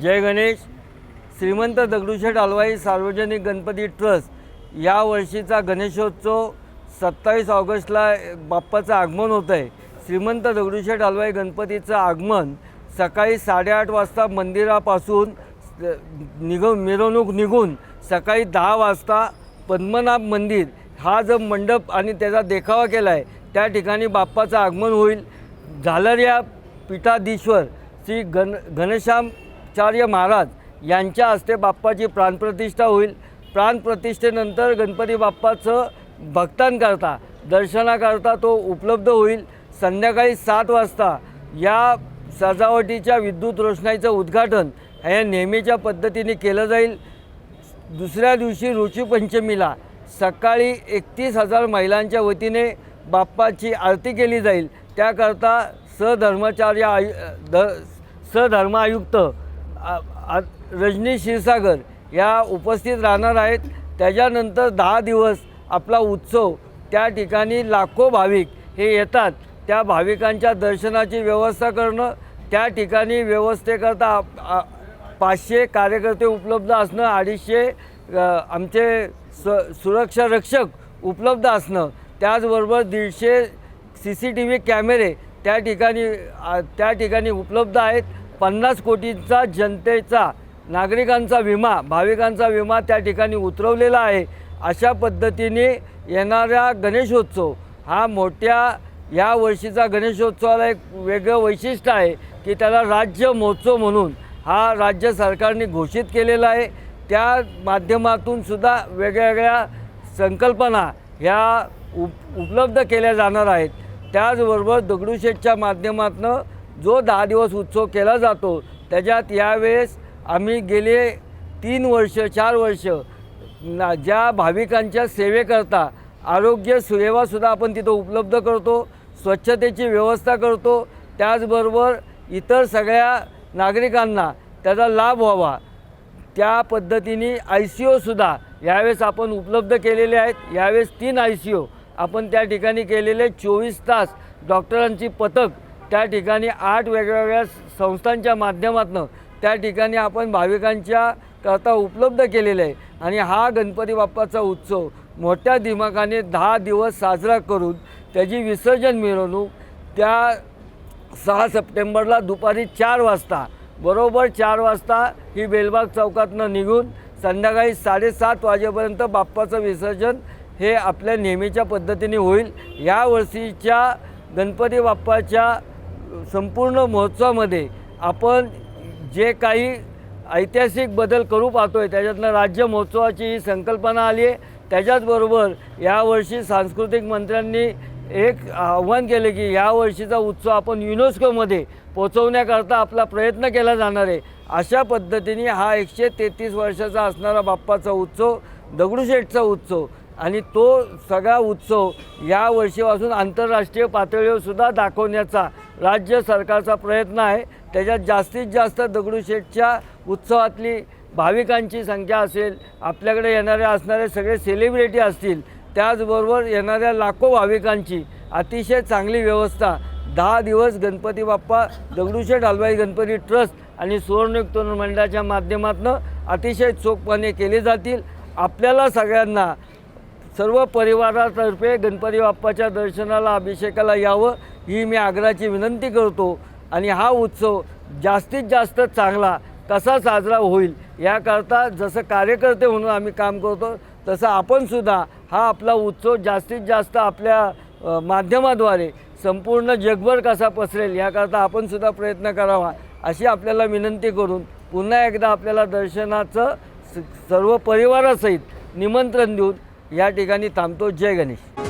जय गणेश. श्रीमंत दगडूशेठ हलवाई सार्वजनिक गणपती ट्रस्ट या वर्षीचा गणेशोत्सव सत्तावीस ऑगस्टला बाप्पाचं आगमन होतं आहे श्रीमंत दगडूशेठ हलवाई गणपतीचं आगमन सकाळी साडेआठ वाजता मंदिरापासून निघून मिरवणूक निघून सकाळी दहा वाजता पद्मनाभ मंदिर हा जो मंडप आणि त्याचा देखावा केला आहे त्या ठिकाणी बाप्पाचं आगमन होईल. झालर या पीठाधीश्वर श्री गण आचार्य महाराज यांच्या हस्ते बाप्पाची प्राणप्रतिष्ठा होईल. प्राणप्रतिष्ठेनंतर गणपती बाप्पाचं भक्तांकरता दर्शनाकरता तो उपलब्ध होईल. संध्याकाळी सात वाजता या सजावटीच्या विद्युत रोषणाईचं उद्घाटन हे नेहमीच्या पद्धतीने केलं जाईल. दुसऱ्या दिवशी ऋषीपंचमीला सकाळी एकतीस हजार महिलांच्या वतीने बाप्पाची आरती केली जाईल. त्याकरता सधर्माचार्य आयु ध सधर्म आयुक्त रजनी क्षीरसागर या उपस्थित राहणार आहेत. त्याच्यानंतर दहा दिवस आपला उत्सव त्या ठिकाणी लाखो भाविक हे येतात. त्या भाविकांच्या दर्शनाची व्यवस्था करणं त्या ठिकाणी व्यवस्थेकरता आप- पाचशे कार्यकर्ते उपलब्ध असणं अडीचशे आमचे स सुरक्षा रक्षक उपलब्ध असणं त्याचबरोबर दीडशे सी सी टी व्ही कॅमेरे त्या ठिकाणी त्या ठिकाणी उपलब्ध आहेत. पन्नास कोटींचा जनतेचा नागरिकांचा विमा भाविकांचा विमा त्या ठिकाणी उतरवलेला आहे. अशा पद्धतीने येणारा गणेशोत्सव हा मोठ्या या वर्षीचा गणेशोत्सवाला एक वेगळं वैशिष्ट्य आहे की त्याला राज्य महोत्सव म्हणून हा राज्य सरकारने घोषित केलेला आहे. त्या माध्यमातून सुद्धा वेगवेगळ्या संकल्पना ह्या उप उपलब्ध केल्या जाणार आहेत. त्याचबरोबर दगडूशेठच्या माध्यमातून जो दहा दिवस उत्सव केला जातो त्याच्यात यावेळेस आम्ही गेले तीन वर्ष चार वर्ष ना ज्या भाविकांच्या सेवेकरता आरोग्य सेवासुद्धा आपण तिथं उपलब्ध करतो स्वच्छतेची व्यवस्था करतो त्याचबरोबर इतर सगळ्या नागरिकांना त्याचा लाभ व्हावा. त्या पद्धतीने आय सी ओसुद्धा यावेळेस आपण उपलब्ध केलेले आहेत. यावेळेस तीन आय सी ओ आपण त्या ठिकाणी केलेले. चोवीस तास डॉक्टरांची पथक त्या ठिकाणी आठ वेगवेगळ्या संस्थांच्या माध्यमातून त्या ठिकाणी आपण भाविकांच्या करता उपलब्ध केलेले आहे. आणि हा गणपती बाप्पाचा उत्सव मोठ्या दिमाखाने दहा दिवस साजरा करून त्याची विसर्जन मिरवणूक त्या सहा सप्टेंबरला दुपारी चार वाजता बरोबर चार वाजता ही बेलबाग चौकातनं निघून संध्याकाळी साडेसात वाजेपर्यंत बाप्पाचं विसर्जन हे आपल्या नेहमीच्या पद्धतीने होईल. यावर्षीच्या गणपती बाप्पाच्या संपूर्ण महोत्सवामध्ये आपण जे काही ऐतिहासिक बदल करू पाहतो आहे त्याच्यातनं राज्य महोत्सवाची ही संकल्पना आली आहे. त्याच्याचबरोबर यावर्षी सांस्कृतिक मंत्र्यांनी एक आव्हान केले की या वर्षीचा उत्सव आपण युनेस्कोमध्ये पोचवण्याकरता आपला प्रयत्न केला जाणार आहे. अशा पद्धतीने हा एकशे तेहतीस वर्षाचा असणारा बाप्पाचा उत्सव दगडूशेठचा उत्सव आणि तो सगळा उत्सव या वर्षीपासून आंतरराष्ट्रीय पातळीवर सुद्धा दाखवण्याचा राज्य सरकारचा प्रयत्न आहे. त्याच्यात जास्तीत जास्त दगडूशेठच्या उत्सवातली भाविकांची संख्या असेल आपल्याकडे येणारे असणारे सगळे सेलिब्रिटी असतील त्याचबरोबर येणाऱ्या लाखो भाविकांची अतिशय चांगली व्यवस्था. दहा दिवस गणपती बाप्पा दगडूशेठ हलवाई गणपती ट्रस्ट आणि सुवर्णयुक्त तरुण मंडळाच्या माध्यमातून अतिशय चोखपणे केले जातील. आपल्याला सगळ्यांना सर्व परिवारातर्फे गणपती बाप्पाच्या दर्शनाला अभिषेकाला यावं. ही मी आग्रहाची विनंती करतो आणि हा उत्सव जास्तीत जास्त चांगला कसा साजरा होईल याकरता जसं कार्यकर्ते म्हणून आम्ही काम करतो तसं आपणसुद्धा हा आपला उत्सव जास्तीत जास्त आपल्या माध्यमाद्वारे संपूर्ण जगभर कसा पसरेल याकरता आपणसुद्धा प्रयत्न करावा अशी आपल्याला विनंती करून पुन्हा एकदा आपल्याला दर्शनाचं स- सर्व परिवारासहित निमंत्रण देऊन या ठिकाणी थांबतो. जय गणेश.